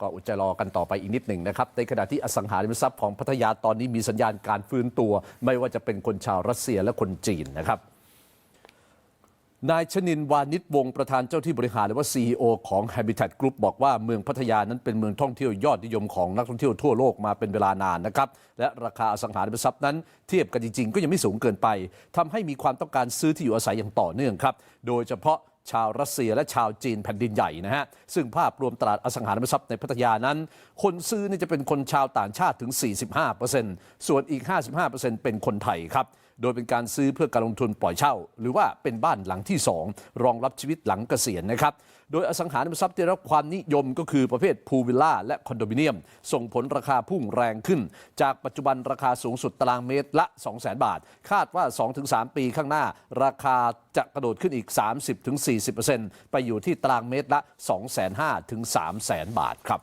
ก็อดใจรอกันต่อไปอีกนิดหนึ่งนะครับ ในขณะที่อสังหาริมทรัพย์ของพัทยาตอนนี้มีสัญญาณการฟื้นตัว ไม่ว่าจะเป็นคนชาวรัสเซียและคนจีนนะครับนายชนินวานิชวงศ์ประธานเจ้าที่บริหารหรือว่า CEO ของ Habitat Group บอกว่าเมืองพัทยานั้นเป็นเมืองท่องเที่ยวยอดนิยมของนักท่องเที่ยวทั่วโลกมาเป็นเวลานานนะครับ และราคาอสังหาริมทรัพย์นั้นเทียบกันจริงๆ ก็ยังไม่สูงเกินไปทำให้มีความต้องการซื้อที่อยู่อาศัยอย่างต่อเนื่องครับ โดยเฉพาะ ชาวรัสเซียและชาวจีนแผ่นดินใหญ่นะฮะ ซึ่งภาพรวมตลาดอสังหาริมทรัพย์ในพัทยานั้น คนซื้อนี่จะเป็นคนชาวต่างชาติถึง 45%ส่วนอีก 55%เป็นคนไทยครับ โดยเป็นการซื้อเพื่อการลงทุนปล่อยเช่า หรือว่าเป็นบ้านหลังที่ 2 รองรับชีวิตหลังเกษียณนะครับ โดยอสังหาริมทรัพย์ที่ได้รับความนิยมก็คือประเภทพูวิลล่าและคอนโดมิเนียม ส่งผลราคาพุ่งแรงขึ้น จากปัจจุบันราคาสูงสุดตารางเมตรละ 200,000 บาท คาดว่า 2-3 ปีข้างหน้า ราคาจะกระโดดขึ้นอีก 30-40%ไปอยู่ที่ตารางเมตรละ 2,500,000ถึง 300,000 บาทครับ